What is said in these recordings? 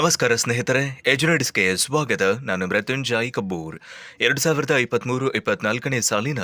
ನಮಸ್ಕಾರ ಸ್ನೇಹಿತರೆ, ಎಜುನೆಡ್ಸ್ಗೆ ಸ್ವಾಗತ. ನಾನು ಮೃತ್ಯುಂಜಯ್ ಕಬ್ಬೂರ್. ಎರಡು ಸಾವಿರದ ಇಪ್ಪತ್ತ್ಮೂರು ಇಪ್ಪತ್ನಾಲ್ಕನೇ ಸಾಲಿನ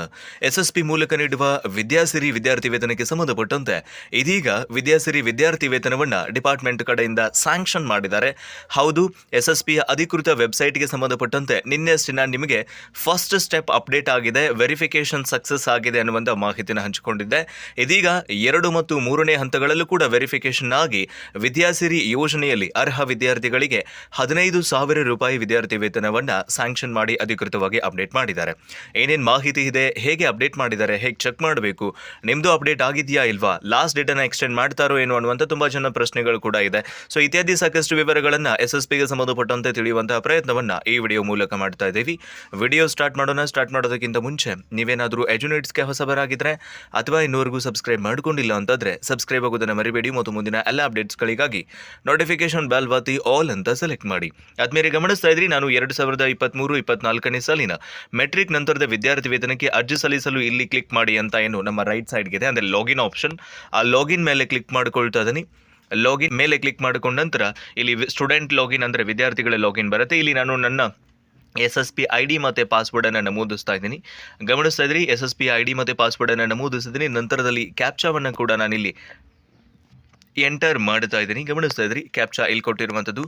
ಎಸ್ಎಸ್ಪಿ ಮೂಲಕ ನೀಡುವ ವಿದ್ಯಾಸಿರಿ ವಿದ್ಯಾರ್ಥಿ ವೇತನಕ್ಕೆ ಸಂಬಂಧಪಟ್ಟಂತೆ ಇದೀಗ ವಿದ್ಯಾಸಿರಿ ವಿದ್ಯಾರ್ಥಿ ವೇತನವನ್ನು ಡಿಪಾರ್ಟ್ಮೆಂಟ್ ಕಡೆಯಿಂದ ಸ್ಯಾಂಕ್ಷನ್ ಮಾಡಿದ್ದಾರೆ. ಹೌದು, ಎಸ್ಎಸ್ಪಿಯ ಅಧಿಕೃತ ವೆಬ್ಸೈಟ್ಗೆ ಸಂಬಂಧಪಟ್ಟಂತೆ ನಿನ್ನೆಷ್ಟಿನ ನಿಮಗೆ ಫಸ್ಟ್ ಸ್ಟೆಪ್ ಅಪ್ಡೇಟ್ ಆಗಿದೆ ವೆರಿಫಿಕೇಶನ್ ಸಕ್ಸಸ್ ಆಗಿದೆ ಅನ್ನುವಂಥ ಮಾಹಿತಿನ ಹಂಚಿಕೊಂಡಿದ್ದೆ. ಇದೀಗ ಎರಡು ಮತ್ತು ಮೂರನೇ ಹಂತಗಳಲ್ಲೂ ಕೂಡ ವೆರಿಫಿಕೇಶನ್ ಆಗಿ ವಿದ್ಯಾಸಿರಿ ಯೋಜನೆಯಲ್ಲಿ ಅರ್ಹ ವಿದ್ಯಾರ್ಥಿಗಳಿಗೆ ಹದಿನೈದು ಸಾವಿರ ರೂಪಾಯಿ ವಿದ್ಯಾರ್ಥಿ ವೇತನವನ್ನ ಸ್ಯಾಂಕ್ಷನ್ ಮಾಡಿ ಅಧಿಕೃತವಾಗಿ ಅಪ್ಡೇಟ್ ಮಾಡಿದ್ದಾರೆ. ಏನೇನು ಮಾಹಿತಿ ಇದೆ, ಹೇಗೆ ಅಪ್ಡೇಟ್ ಮಾಡಿದ್ದಾರೆ, ಹೇಗೆ ಚೆಕ್ ಮಾಡಬೇಕು ನಿಮ್ಮದು ಅಪ್ಡೇಟ್ ಆಗಿದೆಯಾ ಇಲ್ವಾ ಲಾಸ್ಟ್ ಡೇಟನ್ನು ಎಕ್ಸ್ಟೆಂಡ್ ಮಾಡ್ತಾರೋ ಏನು ಅನ್ನುವಂಥ ತುಂಬ ಜನ ಪ್ರಶ್ನೆಗಳು ಕೂಡ ಇದೆ. ಸೊ ಇತ್ಯಾದಿ ಸಾಕಷ್ಟು ವಿವರಗಳನ್ನು ಎಸ್ ಎಸ್ ಪಿಗೆ ಸಂಬಂಧಪಟ್ಟಂತೆ ತಿಳಿಯುವಂತಹ ಪ್ರಯತ್ನವನ್ನ ಈ ವಿಡಿಯೋ ಮೂಲಕ ಮಾಡ್ತಾ ಇದ್ದೀವಿ. ವಿಡಿಯೋ ಸ್ಟಾರ್ಟ್ ಮಾಡೋಣ ಸ್ಟಾರ್ಟ್ ಮಾಡೋದಕ್ಕಿಂತ ಮುಂಚೆ ನೀವೇನಾದರೂ ಎಜುನೇಟ್ಸ್ಗೆ ಹೊಸಬರಾಗಿದ್ದರೆ ಅಥವಾ ಇನ್ನೂವರೆಗೂ ಸಬ್ಸ್ಕ್ರೈಬ್ ಮಾಡ್ಕೊಂಡಿಲ್ಲ ಅಂತಂದ್ರೆ ಸಬ್ಸ್ಕ್ರೈಬ್ ಆಗೋದನ್ನು ಮರಿಬೇಡಿ. ಮತ್ತು ಮುಂದಿನ ಎಲ್ಲ ಅಪ್ಡೇಟ್ಸ್ಗಳಿಗಾಗಿ ನೋಟಿಫಿಕೇಶನ್ ಬೆಲ್ ಒತ್ತಿ ಆಲ್ ಅಂತ ಸೆಲೆಕ್ಟ್ ಮಾಡಿ. ಆದ್ಮೇಲೆ ಗಮನಿಸ್ತಾ ಇದ್ರಿ, ನಾನು ಎರಡು ಸಾವಿರದ ಇಪ್ಪತ್ತ್ಮೂರು ಇಪ್ಪತ್ನಾಲ್ಕನೇ ಸಾಲಿನ ಮೆಟ್ರಿಕ್ ನಂತರದ ವಿದ್ಯಾರ್ಥಿ ವೇತನಕ್ಕೆ ಅರ್ಜಿ ಸಲ್ಲಿಸಲು ಇಲ್ಲಿ ಕ್ಲಿಕ್ ಮಾಡಿ ಅಂತ ಏನು ನಮ್ಮ ರೈಟ್ ಸೈಡ್ಗಿದೆ ಅಂದರೆ ಲಾಗಿನ್ ಆಪ್ಷನ್ ಆ ಲಾಗಿನ್ ಮೇಲೆ ಕ್ಲಿಕ್ ಮಾಡ್ಕೊಳ್ತಾ ಇದ್ದೀನಿ. ಲಾಗಿನ್ ಮೇಲೆ ಕ್ಲಿಕ್ ಮಾಡಿಕೊಂಡ ನಂತರ ಇಲ್ಲಿ ಸ್ಟೂಡೆಂಟ್ ಲಾಗಿನ್ ಅಂದರೆ ವಿದ್ಯಾರ್ಥಿಗಳ ಲಾಗಿನ್ ಬರುತ್ತೆ. ಇಲ್ಲಿ ನಾನು ನನ್ನ S S P I D ಮತ್ತು ಪಾಸ್ವರ್ಡನ್ನು ನಮೂದಿಸ್ತಾ ಇದ್ದೀನಿ. ಗಮನಿಸ್ತಾ ಇದ್ರಿ S S P I D ಮತ್ತು ಪಾಸ್ವರ್ಡನ್ನು ನಮೂದಿಸಿದ್ದೀನಿ. ನಂತರದಲ್ಲಿ ಕ್ಯಾಪ್ಚಾವನ್ನು ಕೂಡ ನಾನಿಲ್ಲಿ ಎಂಟರ್ ಮಾಡ್ತಾ ಇದ್ದೀನಿ. ಗಮನಿಸ್ತಾ ಇದ್ರಿ ಕ್ಯಾಪ್ಚಾ ಇಲ್ಲಿ ಕೊಟ್ಟಿರುವಂಥದ್ದು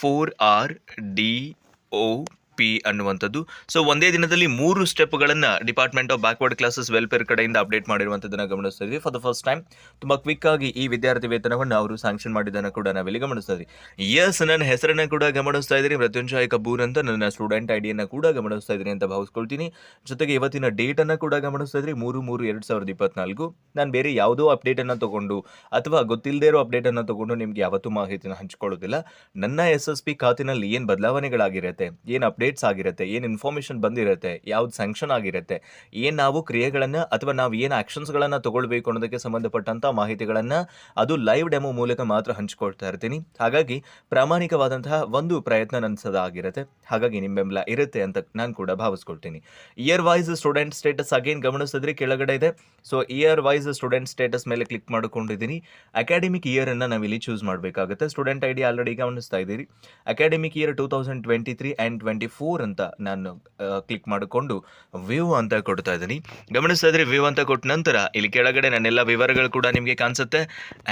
four R D O P ಅನ್ನುವಂಥದ್ದು. ಸೊ ಒಂದೇ ದಿನದಲ್ಲಿ ಮೂರು ಸ್ಟೆಪ್ಗಳನ್ನು department of backward classes welfare ಕಡೆಯಿಂದ ಅಪ್ಡೇಟ್ ಮಾಡಿರುವಂಥದ್ದನ್ನು ಗಮನಿಸ್ತಾ ಇದ್ವಿ. ಫಾರ್ ದ ಫಸ್ಟ್ ಟೈಮ್ ತುಂಬ ಕ್ವಿಕ್ ಆಗಿ ಈ ವಿದ್ಯಾರ್ಥಿ ವೇತನವನ್ನು ಅವರು ಸ್ಯಾಂಕ್ಷನ್ ಮಾಡಿದ್ದನ್ನು ಕೂಡ ನಾವಿಲ್ಲಿ ಗಮನಿಸ್ತಾ ಇದ್ವಿ. ಎಸ್ ನನ್ನ ಹೆಸರನ್ನು ಕೂಡ ಗಮನಿಸ್ತಾ ಇದ್ದೀನಿ ಮೃತ್ಯುಂಜಯ ಕಬೂರ್ ಅಂತ ನನ್ನ ಸ್ಟೂಡೆಂಟ್ ಐಡಿಯನ್ನು ಕೂಡ ಗಮನಿಸ್ತಾ ಇದ್ದೀನಿ ಅಂತ ಭಾವಿಸ್ಕೊಳ್ತೀನಿ. ಜೊತೆಗೆ ಇವತ್ತಿನ ಡೇಟನ್ನು ಕೂಡ ಗಮನಿಸ್ತಾ ಇದ್ರಿ. ಮೂರು ಮೂರು, ಎರಡು ಸಾವಿರದ ಇಪ್ಪತ್ನಾಲ್ಕು. ನಾನು ಬೇರೆ ಯಾವುದೋ ಅಪ್ಡೇಟನ್ನು ತಗೊಂಡು ಅಥವಾ ಗೊತ್ತಿಲ್ಲದೇ ಇರೋ ಅಪ್ಡೇಟನ್ನು ತಗೊಂಡು ನಿಮಗೆ ಯಾವತ್ತೂ ಮಾಹಿತಿನ ಹಂಚಿಕೊಳ್ಳೋದಿಲ್ಲ. ನನ್ನ ಎಸ್ ಎಸ್ ಪಿ ಖಾತಿನಲ್ಲಿ ಏನು ಬದಲಾವಣೆಗಳಾಗಿರುತ್ತೆ? ಏನು ಅಪ್ಡೇಟ್ಸ್ ಆಗಿರುತ್ತೆ, ಏನು ಇನ್ಫಾರ್ಮೇಷನ್ ಬಂದಿರುತ್ತೆ, ಯಾವ್ದು ಸ್ಯಾಂಕ್ಷನ್ ಆಗಿರುತ್ತೆ, ಏನು ನಾವು ಕ್ರಿಯೆಗಳನ್ನು ಅಥವಾ ನಾವು ಏನು ಆ್ಯಕ್ಷನ್ಸ್ಗಳನ್ನು ತಗೊಳ್ಬೇಕು ಅನ್ನೋದಕ್ಕೆ ಸಂಬಂಧಪಟ್ಟಂಥ ಮಾಹಿತಿಗಳನ್ನು ಅದು ಲೈವ್ ಡೆಮೋ ಮೂಲಕ ಮಾತ್ರ ಹಂಚ್ಕೊಳ್ತಾ ಇರ್ತೀನಿ. ಹಾಗಾಗಿ ಪ್ರಾಮಾಣಿಕವಾದಂತಹ ಒಂದು ಪ್ರಯತ್ನ ನನ್ನ ಸದಾ ಆಗಿರುತ್ತೆ. ಹಾಗಾಗಿ ನಿಮ್ಮ ಬೆಂಬಲ ಇರುತ್ತೆ ಅಂತ ನಾನು ಕೂಡ ಭಾವಿಸ್ಕೊಳ್ತೀನಿ. Year wise student status again ಗಮನಿಸಿದ್ರೆ ಕೆಳಗಡೆ ಇದೆ. So year wise student status ಮೇಲೆ ಕ್ಲಿಕ್ ಮಾಡಿಕೊಂಡಿದ್ದೀನಿ. ಅಕಾಡೆಮಿಕ್ ಇಯರನ್ನು ಇಲ್ಲಿ ಚೂಸ್ ಮಾಡಬೇಕಾಗುತ್ತೆ. ಸ್ಟೂಡೆಂಟ್ ಐ ಡಿ ಆಲ್ರೆಡಿ ಗಮನಿಸ್ತಾ ಇದ್ದೀರಿ. Academic year two thousand twenty three and twenty four ಅಂತ ನಾನು ಕ್ಲಿಕ್ ಮಾಡಿಕೊಂಡು ವ್ಯೂ ಅಂತ ಕೊಡ್ತಾ ಇದ್ದೀನಿ. ಗಮನಿಸ್ತಾ ಇದ್ರೆ ವ್ಯೂ ಅಂತ ಕೊಟ್ಟ ನಂತರ ಇಲ್ಲಿ ಕೆಳಗಡೆ ನನ್ನೆಲ್ಲ ವಿವರಗಳು ಕೂಡ ನಿಮಗೆ ಕಾಣಿಸುತ್ತೆ.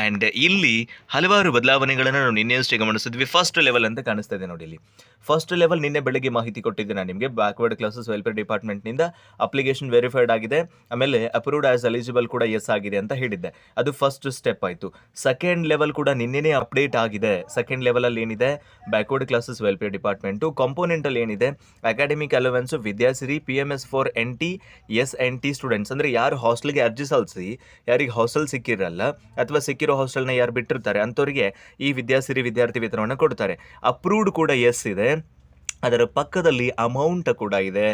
ಆ್ಯಂಡ್ ಇಲ್ಲಿ ಹಲವಾರು ಬದಲಾವಣೆಗಳನ್ನು ನಾವು ನಿನ್ನೆಯಷ್ಟೇ ಗಮನಿಸಿದ್ವಿ. ಫಸ್ಟ್ ಲೆವೆಲ್ ಅಂತ ಕಾಣಿಸ್ತಾ ಇದೆ ನೋಡಿ ಇಲ್ಲಿ. ಫಸ್ಟ್ ಲೆವೆಲ್ ನಿನ್ನೆ ಬೆಳಗ್ಗೆ ಮಾಹಿತಿ ಕೊಟ್ಟಿದ್ದೆ ನಾನು ನಿಮಗೆ. ಬ್ಯಾಕ್ವರ್ಡ್ ಕ್ಲಾಸಸ್ ವೆಲ್ಫೇರ್ ಡಿಪಾರ್ಟ್ಮೆಂಟ್ನಿಂದ ಅಪ್ಲಿಕೇಶನ್ ವೆರಿಫೈಡ್ ಆಗಿದೆ. ಆಮೇಲೆ ಅಪ್ರೂವ್ಡ್ ಆಸ್ ಎಲಿಜಿಬಲ್ ಕೂಡ ಎಸ್ ಆಗಿದೆ ಅಂತ ಹೇಳಿದ್ದೆ. ಅದು ಫಸ್ಟ್ ಸ್ಟೆಪ್ ಆಯಿತು. ಸೆಕೆಂಡ್ ಲೆವೆಲ್ ಕೂಡ ನಿನ್ನೆನೇ ಅಪ್ಡೇಟ್ ಆಗಿದೆ. ಸೆಕೆಂಡ್ ಲೆವೆಲಲ್ಲಿ ಏನಿದೆ? ಬ್ಯಾಕ್ವರ್ಡ್ ಕ್ಲಾಸಸ್ ವೆಲ್ಫೇರ್ ಡಿಪಾರ್ಟ್ಮೆಂಟು ಕಾಂಪೋನೆಂಟಲ್ಲಿ ಏನಿದೆ? Academic allowance Vidyasiri P M S for N T S N T students ಅಂದರೆ ಯಾರು ಹಾಸ್ಟೆಲ್ಗೆ ಅರ್ಜಿ ಸಲ್ಲಿಸಿ ಯಾರಿಗೆ ಹಾಸ್ಟೆಲ್ ಸಿಕ್ಕಿರಲ್ಲ, ಅಥವಾ ಸಿಕ್ಕಿರೋ ಹಾಸ್ಟೆಲ್ನ ಯಾರು ಬಿಟ್ಟಿರ್ತಾರೆ, ಅಂಥವ್ರಿಗೆ ಈ ವಿದ್ಯಾಸಿರಿ ವಿದ್ಯಾರ್ಥಿ ವೇತನವನ್ನು ಕೊಡ್ತಾರೆ. ಅಪ್ರೂವ್ಡ್ ಕೂಡ ಎಸ್ ಇದೆ. ಅದರ ಪಕ್ಕದಲ್ಲಿ ಅಮೌಂಟ್ ಕೂಡ ಇದೆ.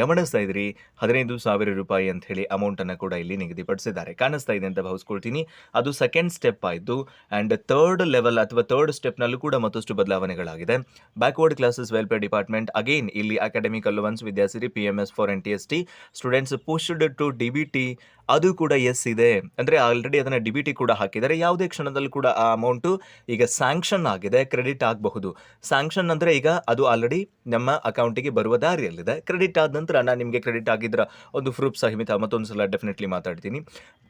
ಗಮನಿಸ್ತಾ ಇದ್ರಿ, ಹದಿನೈದು ಸಾವಿರ ರೂಪಾಯಿ ಅಂತ ಹೇಳಿ ಅಮೌಂಟನ್ನು ಕೂಡ ಇಲ್ಲಿ ನಿಗದಿಪಡಿಸಿದ್ದಾರೆ. ಕಾಣಿಸ್ತಾ ಇದೆ ಅಂತ ಭಾವಿಸ್ಕೊಳ್ತೀನಿ ಅದು ಸೆಕೆಂಡ್ ಸ್ಟೆಪ್ ಆಯಿತು ಆ್ಯಂಡ್ ಥರ್ಡ್ ಲೆವೆಲ್ ಅಥವಾ ಥರ್ಡ್ ಸ್ಟೆಪ್ನಲ್ಲೂ ಕೂಡ ಮತ್ತಷ್ಟು ಬದಲಾವಣೆಗಳಾಗಿದೆ. Backward classes welfare department again ಇಲ್ಲಿ academic allowance Vidyasiri P M S for N T S T students pushed to D B T ಅದು ಕೂಡ ಎಸ್ ಇದೆ. ಅಂದರೆ ಆಲ್ರೆಡಿ ಅದನ್ನು ಡಿ ಬಿ ಟಿ ಕೂಡ ಹಾಕಿದ್ದಾರೆ. ಯಾವುದೇ ಕ್ಷಣದಲ್ಲೂ ಕೂಡ ಆ ಅಮೌಂಟು ಈಗ ಸ್ಯಾಂಕ್ಷನ್ ಆಗಿದೆ ಕ್ರೆಡಿಟ್ ಆಗಬಹುದು. ಸ್ಯಾಂಕ್ಷನ್ ಅಂದರೆ ಈಗ ಅದು ಆಲ್ರೆಡಿ ನಮ್ಮ ಅಕೌಂಟಿಗೆ ಬರುವ ದಾರಿಯಲ್ಲಿದೆ. ಕ್ರೆಡಿಟ್ ಆದ ನಂತರ ನಾನು ನಿಮಗೆ ಕ್ರೆಡಿಟ್ ಆಗಿದ್ದರ ಒಂದು ಪ್ರೂಫ್ ಸಹಿತ ಮತ್ತೊಂದು ಸಲ ಡೆಫಿನೆಟ್ಲಿ ಮಾತಾಡ್ತೀನಿ.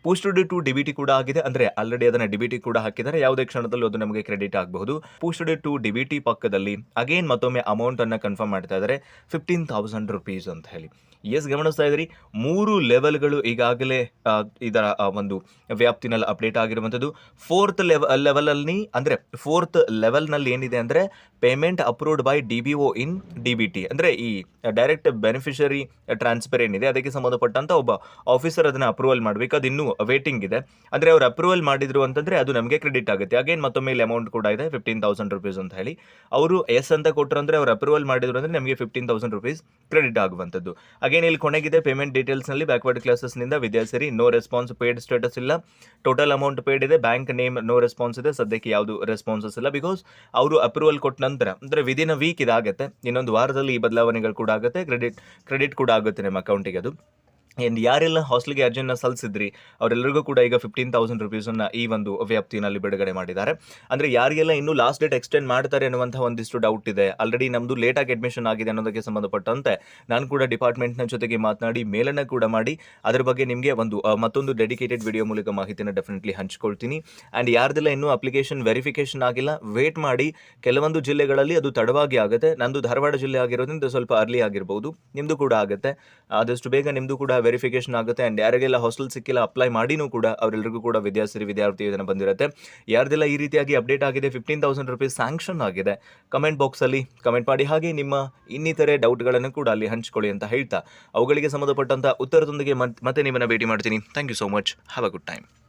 ಪೋಸ್ಟೆಡ್ ಟು ಡಿ ಟಿ ಕೂಡ ಆಗಿದೆ. ಅಂದರೆ ಆಲ್ರೆಡಿ ಅದನ್ನು ಡಿ ಬಿ ಟಿ ಕೂಡ ಹಾಕಿದರೆ ಯಾವುದೇ ಕ್ಷಣದಲ್ಲೂ ಅದು ನಮಗೆ ಕ್ರೆಡಿಟ್ ಆಗಬಹುದು. ಪೋಸ್ಟೆಡ್ ಟು ಡಿ ಪಕ್ಕದಲ್ಲಿ ಅಗೇನ್ ಮತ್ತೊಮ್ಮೆ ಅಮೌಂಟನ್ನು ಕನ್ಫರ್ಮ್ ಮಾಡ್ತಾ ಇದ್ದಾರೆ. ಫಿಫ್ಟೀನ್ ತೌಸಂಡ್ ರುಪೀಸ್ ಅಂತ ಹೇಳಿ. ಎಸ್ ಗಮನಿಸ್ತಾ ಇದ್ರಿ ಮೂರು ಲೆವೆಲ್ಗಳು ಈಗಾಗಲೇ ಇದರ ಒಂದು ವ್ಯಾಪ್ತಿನಲ್ಲಿ ಅಪ್ಡೇಟ್ ಆಗಿರುವಂಥದ್ದು. ಫೋರ್ತ್ ಲೆವೆಲ್ ಲೆವೆಲಲ್ಲಿ ಅಂದರೆ ಫೋರ್ತ್ ಲೆವೆಲ್ನಲ್ಲಿ ಏನಿದೆ ಅಂದರೆ payment approved by D B O in D B T. ಅಂದರೆ ಈ ಡೈರೆಕ್ಟ್ ಬೆನಿಫಿಷರಿ ಟ್ರಾನ್ಸ್ಫರ್ ಏನಿದೆ, ಅದಕ್ಕೆ ಸಂಬಂಧಪಟ್ಟಂಥ ಒಬ್ಬ ಆಫೀಸರ್ ಅದನ್ನು ಅಪ್ರೂವಲ್ ಮಾಡಬೇಕು. ಅದು ಇನ್ನೂ ವೇಟಿಂಗ್ ಇದೆ. ಅಂದರೆ ಅವ್ರು ಅಪ್ರೂವಲ್ ಮಾಡಿದ್ರು ಅಂತಂದರೆ ಅದು ನಮಗೆ ಕ್ರೆಡಿಟ್ ಆಗುತ್ತೆ. ಅಗೇನ್ ಮತ್ತೊಮ್ಮೆ ಇಲ್ಲಿ ಅಮೌಂಟ್ ಕೂಡ ಇದೆ ಫಿಫ್ಟೀನ್ ತೌಸಂಡ್ ರುಪೀಸ್ ಅಂತ ಹೇಳಿ. ಅವರು ಎಸ್ ಅಂತ ಕೊಟ್ಟರು ಅಂದರೆ ಅವ್ರು ಅಪ್ರೂವಲ್ ಮಾಡಿದ್ರು ಅಂದರೆ ನಮಗೆ ಫಿಫ್ಟೀನ್ ತೌಸಂಡ್ ರುಪೀಸ್ ಕ್ರೆಡಿಟ್ ಆಗುವಂಥದ್ದು. ಅಗೇನ್ ಇಲ್ಲಿ ಕೊನೆಗಿದೆ ಪೇಮೆಂಟ್ ಡೀಟೇಲ್ಸ್ನಲ್ಲಿ backward ಕ್ಲಾಸಸ್ನಿಂದ Vidyasiri no response paid status ಇಲ್ಲ. ಟೋಟಲ್ ಅಮೌಂಟ್ ಪೇಡ್ ಇದೆ ಬ್ಯಾಂಕ್ ನೇಮ್ ನೋ ರೆಸ್ಪಾನ್ಸ್ ಇದೆ. ಸದ್ಯಕ್ಕೆ ಯಾವುದು ರೆಸ್ಪಾನ್ಸಸ್ ಇಲ್ಲ ಬಿಕಾಸ್ ಅವರು ಅಪ್ರೂವಲ್ ಕೊಟ್ಟ ನಂತರ, ಅಂದರೆ ವಿದಿನ್ ಅ ವೀಕ್ ಇದಾಗುತ್ತೆ. ಇನ್ನೊಂದು ವಾರದಲ್ಲಿ ಈ ಬದಲಾವಣೆಗಳು ಕೂಡ ಆಗುತ್ತೆ. ಕ್ರೆಡಿಟ್ ಕ್ರೆಡಿಟ್ ಕೂಡ ಆಗುತ್ತೆ ನಿಮ್ಮ ಅಕೌಂಟಿಗೆ ಅದು. ಆ್ಯಂಡ್ ಯಾರೆಲ್ಲ ಹಾಸ್ಟೆಲ್ಗೆ ಅರ್ಜಿಯನ್ನು ಸಲ್ಲಿಸಿದ್ರಿ ಅವರೆಲ್ಲರಿಗೂ ಕೂಡ ಈಗ ಫಿಫ್ಟೀನ್ ತೌಸಂಡ್ ರುಪೀಸನ್ನು ಈ ಒಂದು ವ್ಯಾಪ್ತಿನಲ್ಲಿ ಬಿಡುಗಡೆ ಮಾಡಿದ್ದಾರೆ. ಅಂದರೆ ಯಾರಿಗೆಲ್ಲ ಇನ್ನೂ ಲಾಸ್ಟ್ ಡೇಟ್ ಎಕ್ಸ್ಟೆಂಡ್ ಮಾಡ್ತಾರೆ ಅನ್ನುವಂಥ ಒಂದಿಷ್ಟು ಡೌಟ್ ಇದೆ. ಆಲ್ರೆಡಿ ನಮ್ಮದು ಲೇಟಾಗಿ ಅಡ್ಮಿಷನ್ ಆಗಿದೆ ಅನ್ನೋದಕ್ಕೆ ಸಂಬಂಧಪಟ್ಟಂತೆ ನಾನು ಕೂಡ ಡಿಪಾರ್ಟ್ಮೆಂಟ್ನ ಜೊತೆಗೆ ಮಾತನಾಡಿ, ಮೇಲನ್ನ ಕೂಡ ಮಾಡಿ, ಅದರ ಬಗ್ಗೆ ನಿಮಗೆ ಒಂದು ಮತ್ತೊಂದು ಡೆಡಿಕೇಟೆಡ್ ವಿಡಿಯೋ ಮೂಲಕ ಮಾಹಿತಿನ ಡೆಫಿನೆಟ್ಲಿ ಹಂಚ್ಕೊಳ್ತೀನಿ. ಆ್ಯಂಡ್ ಯಾರ್ದೆಲ್ಲ ಇನ್ನೂ ಅಪ್ಲಿಕೇಶನ್ ವೆರಿಫಿಕೇಶನ್ ಆಗಿಲ್ಲ ವೇಟ್ ಮಾಡಿ, ಕೆಲವೊಂದು ಜಿಲ್ಲೆಗಳಲ್ಲಿ ಅದು ತಡವಾಗಿ ಆಗುತ್ತೆ. ನಂದು ಧಾರವಾಡ ಜಿಲ್ಲೆ ಆಗಿರೋದ್ರಿಂದ ಸ್ವಲ್ಪ ಅರ್ಲಿ ಆಗಿರ್ಬೋದು. ನಿಮ್ಮದು ಕೂಡ ಆಗುತ್ತೆ. ಆದಷ್ಟು ಬೇಗ ನಿಮ್ಮದು ಕೂಡ ವೆರಿಫಿಕೇಶನ್ ಆಗುತ್ತೆ ಆ್ಯಂಡ್ ಯಾರಿಗೆಲ್ಲ ಹಾಸ್ಟೆಲ್ ಸಿಕ್ಕಿಲ್ಲ ಅಪ್ಲೈ ಮಾಡಿನೂ ಕೂಡ ಅವರೆಲ್ಲರಿಗೂ ಕೂಡ ವಿದ್ಯಾರ್ಥಿ ವಿದ್ಯಾರ್ಥಿ ಯೋಜನೆ ಬಂದಿರುತ್ತೆ. ಯಾರ್ದೆಲ್ಲ ಈ ರೀತಿಯಾಗಿ ಅಪ್ಡೇಟ್ ಆಗಿದೆ ಫಿಫ್ಟೀನ್ ತೌಸಂಡ್ ರುಪೀಸ್ ಸ್ಯಾಂಕ್ಷನ್ ಆಗಿದೆ ಕಮೆಂಟ್ ಬಾಕ್ಸಲ್ಲಿ ಕಮೆಂಟ್ ಮಾಡಿ ಹಾಗೆ ನಿಮ್ಮ ಇನ್ನಿತರೆ ಡೌಟ್ಗಳನ್ನು ಕೂಡ ಅಲ್ಲಿ ಹಂಚ್ಕೊಳ್ಳಿ ಅಂತ ಹೇಳ್ತಾ. ಅವುಗಳಿಗೆ ಸಂಬಂಧಪಟ್ಟಂಥ ಉತ್ತರದೊಂದಿಗೆ ಮತ್- ಮತ್ತೆ ನಿಮ್ಮನ್ನು ಭೇಟಿ ಮಾಡ್ತೀನಿ. Thank you so much have a good time